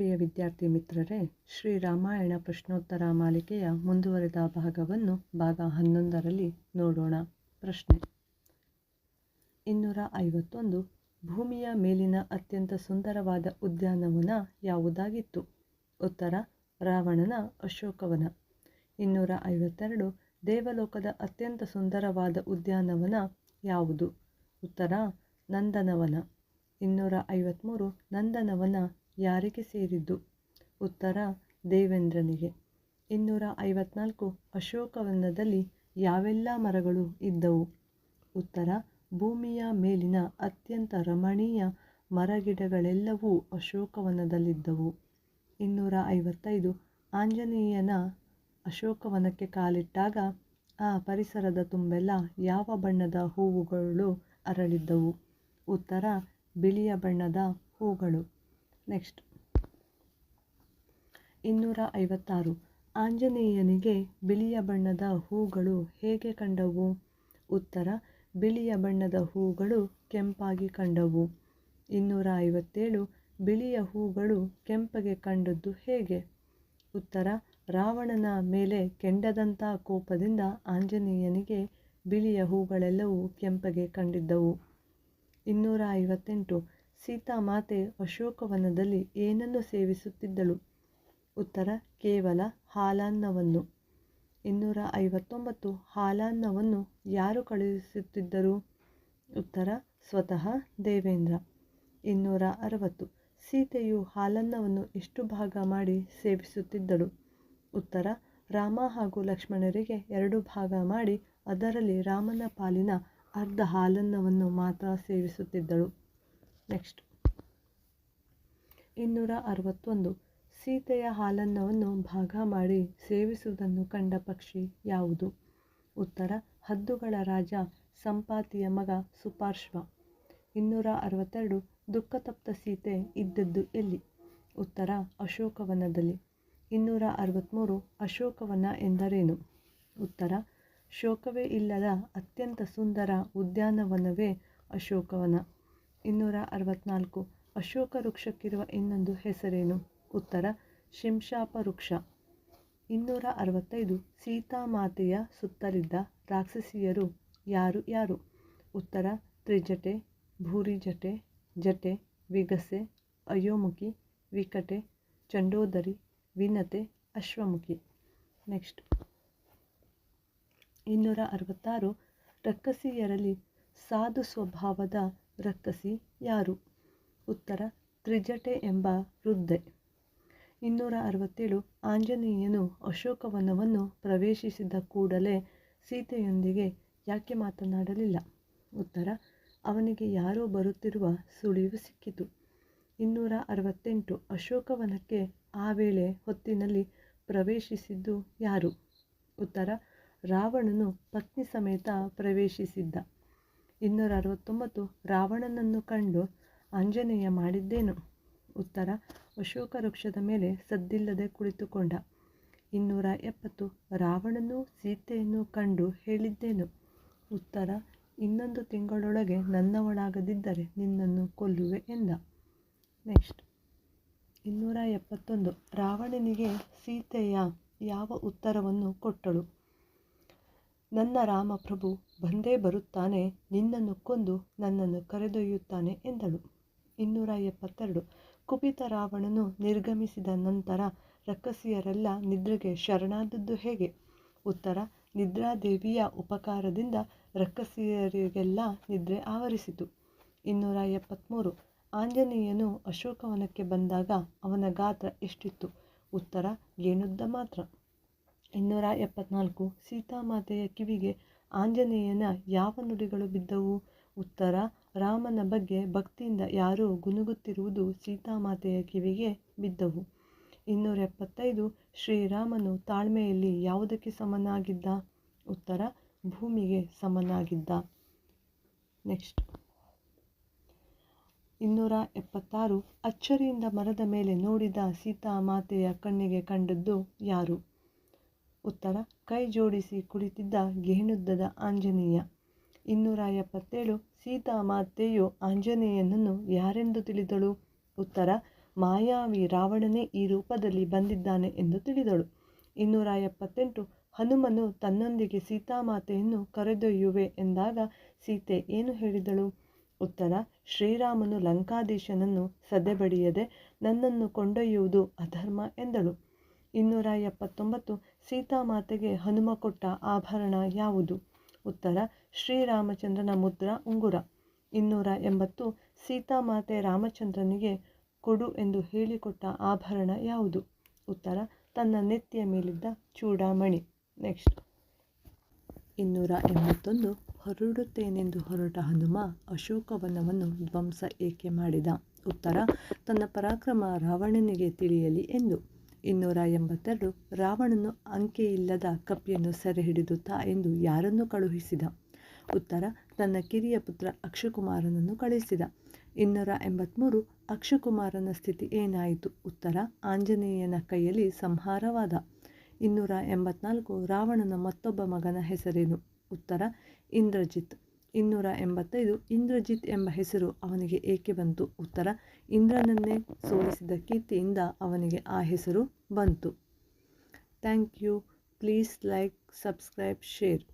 ಪ್ರಿಯ ವಿದ್ಯಾರ್ಥಿ ಮಿತ್ರರೇ, ಶ್ರೀ ರಾಮಾಯಣ ಪ್ರಶ್ನೋತ್ತರ ಮಾಲಿಕೆಯ ಮುಂದುವರೆದ ಭಾಗವನ್ನು ಭಾಗ ಹನ್ನೊಂದರಲ್ಲಿ ನೋಡೋಣ. ಪ್ರಶ್ನೆ. ಇನ್ನೂರ ಐವತ್ತೊಂದು ಭೂಮಿಯ ಮೇಲಿನ ಅತ್ಯಂತ ಸುಂದರವಾದ ಉದ್ಯಾನವನ ಯಾವುದಾಗಿತ್ತು? ಉತ್ತರ, ರಾವಣನ ಅಶೋಕವನ. ಇನ್ನೂರ ಐವತ್ತೆರಡು ದೇವಲೋಕದ ಅತ್ಯಂತ ಸುಂದರವಾದ ಉದ್ಯಾನವನ ಯಾವುದು? ಉತ್ತರ, ನಂದನವನ. ಇನ್ನೂರ ಐವತ್ತ್ಮೂರು ನಂದನವನ ಯಾರಿಗೆ ಸೇರಿದ್ದು? ಉತ್ತರ, ದೇವೇಂದ್ರನಿಗೆ. ಇನ್ನೂರ ಐವತ್ನಾಲ್ಕು ಅಶೋಕವನದಲ್ಲಿ ಯಾವೆಲ್ಲ ಮರಗಳು ಇದ್ದವು? ಉತ್ತರ, ಭೂಮಿಯ ಮೇಲಿನ ಅತ್ಯಂತ ರಮಣೀಯ ಮರಗಿಡಗಳೆಲ್ಲವೂ ಅಶೋಕವನದಲ್ಲಿದ್ದವು. ಇನ್ನೂರ ಐವತ್ತೈದು ಆಂಜನೇಯನ ಅಶೋಕವನಕ್ಕೆ ಕಾಲಿಟ್ಟಾಗ ಆ ಪರಿಸರದ ತುಂಬೆಲ್ಲ ಯಾವ ಬಣ್ಣದ ಹೂವುಗಳು ಅರಳಿದ್ದವು? ಉತ್ತರ, ಬಿಳಿಯ ಬಣ್ಣದ ಹೂಗಳು. ನೆಕ್ಸ್ಟ್ ಇನ್ನೂರ ಐವತ್ತಾರು ಆಂಜನೇಯನಿಗೆ ಬಿಳಿಯ ಬಣ್ಣದ ಹೂಗಳು ಹೇಗೆ ಕಂಡವು? ಉತ್ತರ, ಬಿಳಿಯ ಬಣ್ಣದ ಹೂಗಳು ಕೆಂಪಾಗಿ ಕಂಡವು. ಇನ್ನೂರ ಐವತ್ತೇಳು ಬಿಳಿಯ ಹೂಗಳು ಕೆಂಪಗೆ ಕಂಡದ್ದು ಹೇಗೆ? ಉತ್ತರ, ರಾವಣನ ಮೇಲೆ ಕೆಂಡದಂಥ ಕೋಪದಿಂದ ಆಂಜನೇಯನಿಗೆ ಬಿಳಿಯ ಹೂಗಳೆಲ್ಲವೂ ಕೆಂಪಗೆ ಕಂಡಿದ್ದವು. ಇನ್ನೂರ ಐವತ್ತೆಂಟು ಸೀತಾಮಾತೆ ಅಶೋಕವನದಲ್ಲಿ ಏನನ್ನು ಸೇವಿಸುತ್ತಿದ್ದಳು? ಉತ್ತರ, ಕೇವಲ ಹಾಲನ್ನವನ್ನು. ಇನ್ನೂರ ಐವತ್ತೊಂಬತ್ತು ಹಾಲನ್ನವನ್ನು ಯಾರು ಕಳುಹಿಸುತ್ತಿದ್ದರು? ಉತ್ತರ, ಸ್ವತಃ ದೇವೇಂದ್ರ. ಇನ್ನೂರ ಅರವತ್ತು ಸೀತೆಯು ಹಾಲನ್ನವನ್ನು ಎಷ್ಟು ಭಾಗ ಮಾಡಿ ಸೇವಿಸುತ್ತಿದ್ದಳು? ಉತ್ತರ, ರಾಮ ಹಾಗೂ ಲಕ್ಷ್ಮಣರಿಗೆ ಎರಡು ಭಾಗ ಮಾಡಿ ಅದರಲ್ಲಿ ರಾಮನ ಪಾಲಿನ ಅರ್ಧ ಹಾಲನ್ನವನ್ನು ಮಾತ್ರ ಸೇವಿಸುತ್ತಿದ್ದಳು. ನೆಕ್ಸ್ಟ್ ಇನ್ನೂರ ಅರವತ್ತೊಂದು ಸೀತೆಯ ಹಾಲನ್ನವನ್ನು ಭಾಗ ಮಾಡಿ ಸೇವಿಸುವುದನ್ನು ಕಂಡ ಪಕ್ಷಿ ಯಾವುದು? ಉತ್ತರ, ಹದ್ದುಗಳ ರಾಜ ಸಂಪಾತಿಯ ಮಗ ಸುಪಾರ್ಶ್ವ. ಇನ್ನೂರ ಅರವತ್ತೆರಡು ದುಃಖತಪ್ತ ಸೀತೆ ಇದ್ದದ್ದು ಎಲ್ಲಿ? ಉತ್ತರ, ಅಶೋಕವನದಲ್ಲಿ. ಇನ್ನೂರ ಅರವತ್ತ್ಮೂರು ಅಶೋಕವನ ಎಂದರೇನು? ಉತ್ತರ, ಶೋಕವೇ ಇಲ್ಲದ ಅತ್ಯಂತ ಸುಂದರ ಉದ್ಯಾನವನವೇ ಅಶೋಕವನ. ಇನ್ನೂರ ಅರವತ್ನಾಲ್ಕು ಅಶೋಕ ವೃಕ್ಷಕ್ಕಿರುವ ಇನ್ನೊಂದು ಹೆಸರೇನು? ಉತ್ತರ, ಶಿಂಶಾಪ ವೃಕ್ಷ. ಇನ್ನೂರ ಅರವತ್ತೈದು ಸೀತಾಮಾತೆಯ ಸುತ್ತಲಿದ್ದ ರಾಕ್ಷಸಿಯರು ಯಾರು ಯಾರು? ಉತ್ತರ, ತ್ರಿಜಟೆ, ಭೂರಿಜಟೆ, ಜಟೆ, ವಿಗಸೆ, ಅಯೋಮುಖಿ, ವಿಕಟೆ, ಚಂಡೋದರಿ, ವಿನತೆ, ಅಶ್ವಮುಖಿ. ನೆಕ್ಸ್ಟ್. ಇನ್ನೂರ ಅರವತ್ತಾರು ರಕ್ಕಸಿಯರಲ್ಲಿ ಸಾಧು ಸ್ವಭಾವದ ರಕ್ಕಸಿ ಯಾರು? ಉತ್ತರ, ತ್ರಿಜಟೆ ಎಂಬ ವೃದ್ಧೆ. ಇನ್ನೂರ ಅರವತ್ತೇಳು ಆಂಜನೇಯನು ಅಶೋಕವನವನ್ನು ಪ್ರವೇಶಿಸಿದ ಕೂಡಲೇ ಸೀತೆಯೊಂದಿಗೆ ಯಾಕೆ ಮಾತನಾಡಲಿಲ್ಲ? ಉತ್ತರ, ಅವನಿಗೆ ಯಾರೋ ಬರುತ್ತಿರುವ ಸುಳಿವು ಸಿಕ್ಕಿತು. ಇನ್ನೂರ ಅರವತ್ತೆಂಟು ಅಶೋಕವನಕ್ಕೆ ಆ ವೇಳೆ ಹೊತ್ತಿನಲ್ಲಿ ಪ್ರವೇಶಿಸಿದ್ದು ಯಾರು? ಉತ್ತರ, ರಾವಣನು ಪತ್ನಿ ಸಮೇತ ಪ್ರವೇಶಿಸಿದ್ದ. ಇನ್ನೂರ ಅರವತ್ತೊಂಬತ್ತು ರಾವಣನನ್ನು ಕಂಡು ಆಂಜನೇಯ ಮಾಡಿದ್ದೇನು? ಉತ್ತರ, ಅಶೋಕ ವೃಕ್ಷದ ಮೇಲೆ ಸದ್ದಿಲ್ಲದೆ ಕುಳಿತುಕೊಂಡ. ಇನ್ನೂರ ಎಪ್ಪತ್ತು ರಾವಣನು ಸೀತೆಯನ್ನು ಕಂಡು ಹೇಳಿದ್ದೇನು? ಉತ್ತರ, ಇನ್ನೊಂದು ತಿಂಗಳೊಳಗೆ ನನ್ನವಳಾಗದಿದ್ದರೆ ನಿನ್ನನ್ನು ಕೊಲ್ಲುವೆ ಎಂದ. ನೆಕ್ಸ್ಟ್. ಇನ್ನೂರ ಎಪ್ಪತ್ತೊಂದು ರಾವಣನಿಗೆ ಸೀತೆಯ ಯಾವ ಉತ್ತರವನ್ನು ಕೊಟ್ಟಳು? ನನ್ನ ರಾಮಪ್ರಭು ಬಂದೇ ಬರುತ್ತಾನೆ, ನಿನ್ನನ್ನು ಕೊಂದು ನನ್ನನ್ನು ಕರೆದೊಯ್ಯುತ್ತಾನೆ ಎಂದಳು. ಇನ್ನೂರ ಎಪ್ಪತ್ತೆರಡು. ಕುಪಿತ ರಾವಣನು ನಿರ್ಗಮಿಸಿದ ನಂತರ ರಕ್ಕಸಿಯರೆಲ್ಲ ನಿದ್ರೆಗೆ ಶರಣಾದದ್ದು ಹೇಗೆ? ಉತ್ತರ, ನಿದ್ರಾದೇವಿಯ ಉಪಕಾರದಿಂದ ರಕ್ಕಸಿಯರಿಗೆಲ್ಲ ನಿದ್ರೆ ಆವರಿಸಿತು. ಇನ್ನೂರ ಎಪ್ಪತ್ತ್ಮೂರು ಆಂಜನೇಯನು ಅಶೋಕವನಕ್ಕೆ ಬಂದಾಗ ಅವನ ಗಾತ್ರ ಎಷ್ಟಿತ್ತು? ಉತ್ತರ, ಏನುದ್ದ ಮಾತ್ರ. ಇನ್ನೂರ ಎಪ್ಪತ್ನಾಲ್ಕು ಸೀತಾಮಾತೆಯ ಕಿವಿಗೆ ಆಂಜನೇಯನ ಯಾವ ನುಡಿಗಳು ಬಿದ್ದವು? ಉತ್ತರ, ರಾಮನ ಬಗ್ಗೆ ಭಕ್ತಿಯಿಂದ ಯಾರೂ ಗುನುಗುತ್ತಿರುವುದು ಸೀತಾಮಾತೆಯ ಕಿವಿಗೆ ಬಿದ್ದವು. ಇನ್ನೂರ ಎಪ್ಪತ್ತೈದು ಶ್ರೀರಾಮನು ತಾಳ್ಮೆಯಲ್ಲಿ ಯಾವುದಕ್ಕೆ ಸಮನಾಗಿದ್ದ? ಉತ್ತರ, ಭೂಮಿಗೆ ಸಮನಾಗಿದ್ದ. ನೆಕ್ಸ್ಟ್. ಇನ್ನೂರ ಎಪ್ಪತ್ತಾರು ಅಚ್ಚರಿಯಿಂದ ಮರದ ಮೇಲೆ ನೋಡಿದ ಸೀತಾಮಾತೆಯ ಕಣ್ಣಿಗೆ ಕಂಡದ್ದು ಯಾರು? ಉತ್ತರ, ಕೈ ಜೋಡಿಸಿ ಕುಳಿತಿದ್ದ ಗೇಣುದ್ದದ ಆಂಜನೇಯ. ಇನ್ನೂರ ಎಪ್ಪತ್ತೇಳು ಸೀತಾಮಾತೆಯು ಆಂಜನೇಯನನ್ನು ಯಾರೆಂದು ತಿಳಿದಳು? ಉತ್ತರ, ಮಾಯಾವಿ ರಾವಣನೇ ಈ ರೂಪದಲ್ಲಿ ಬಂದಿದ್ದಾನೆ ಎಂದು ತಿಳಿದಳು. ಇನ್ನೂರ ಎಪ್ಪತ್ತೆಂಟು ಹನುಮನು ತನ್ನೊಂದಿಗೆ ಸೀತಾಮಾತೆಯನ್ನು ಕರೆದೊಯ್ಯುವೆ ಎಂದಾಗ ಸೀತೆ ಏನು ಹೇಳಿದಳು? ಉತ್ತರ, ಶ್ರೀರಾಮನು ಲಂಕಾಧೀಶನನ್ನು ಸದೆಬಡಿಯದೆ ನನ್ನನ್ನು ಕೊಂಡೊಯ್ಯುವುದು ಅಧರ್ಮ ಎಂದಳು. ಇನ್ನೂರ ಎಪ್ಪತ್ತೊಂಬತ್ತು ಸೀತಾಮಾತೆಗೆ ಹನುಮ ಕೊಟ್ಟ ಆಭರಣ ಯಾವುದು? ಉತ್ತರ, ಶ್ರೀರಾಮಚಂದ್ರನ ಮುದ್ರ ಉಂಗುರ. ಇನ್ನೂರ ಎಂಬತ್ತು ಸೀತಾಮಾತೆ ರಾಮಚಂದ್ರನಿಗೆ ಕೊಡು ಎಂದು ಹೇಳಿಕೊಟ್ಟ ಆಭರಣ ಯಾವುದು? ಉತ್ತರ, ತನ್ನ ನೆತ್ತಿಯ ಮೇಲಿದ್ದ ಚೂಡಾಮಣಿ. ನೆಕ್ಸ್ಟ್. ಇನ್ನೂರ ಎಂಬತ್ತೊಂದು ಹೊರಡುತ್ತೇನೆಂದು ಹೊರಟ ಹನುಮ ಅಶೋಕವನವನ್ನು ಧ್ವಂಸ ಏಕೆ ಮಾಡಿದ? ಉತ್ತರ, ತನ್ನ ಪರಾಕ್ರಮ ರಾವಣನಿಗೆ ತಿಳಿಯಲಿ ಎಂದು. ಇನ್ನೂರ ಎಂಬತ್ತೆರಡು ರಾವಣನು ಅಂಕೆಯಿಲ್ಲದ ಕಪ್ಪಿಯನ್ನು ಸೆರೆ ಹಿಡಿದು ತಾ ಎಂದು ಯಾರನ್ನು ಕಳುಹಿಸಿದ. ಉತ್ತರ, ತನ್ನ ಕಿರಿಯ ಪುತ್ರ ಅಕ್ಷಕುಮಾರನನ್ನು ಕಳುಹಿಸಿದ. ಇನ್ನೂರ ಎಂಬತ್ತ್ಮೂರು ಅಕ್ಷಕುಮಾರನ ಸ್ಥಿತಿ ಏನಾಯಿತು? ಉತ್ತರ, ಆಂಜನೇಯನ ಕೈಯಲ್ಲಿ ಸಂಹಾರವಾದ. ಇನ್ನೂರ ಎಂಬತ್ನಾಲ್ಕು ರಾವಣನ ಮತ್ತೊಬ್ಬ ಮಗನ ಹೆಸರೇನು? ಉತ್ತರ, ಇಂದ್ರಜಿತ್. ಇನ್ನೂರ ಎಂಬತ್ತೈದು ಇಂದ್ರಜಿತ್ ಎಂಬ ಹೆಸರು ಅವನಿಗೆ ಏಕೆ ಬಂತು? ಉತ್ತರ, ಇಂದ್ರನನ್ನೇ ಸೋಲಿಸಿದ ಕೀರ್ತಿಯಿಂದ ಅವನಿಗೆ ಆ ಹೆಸರು ಬಂತು. Thank you. Please like, subscribe, share.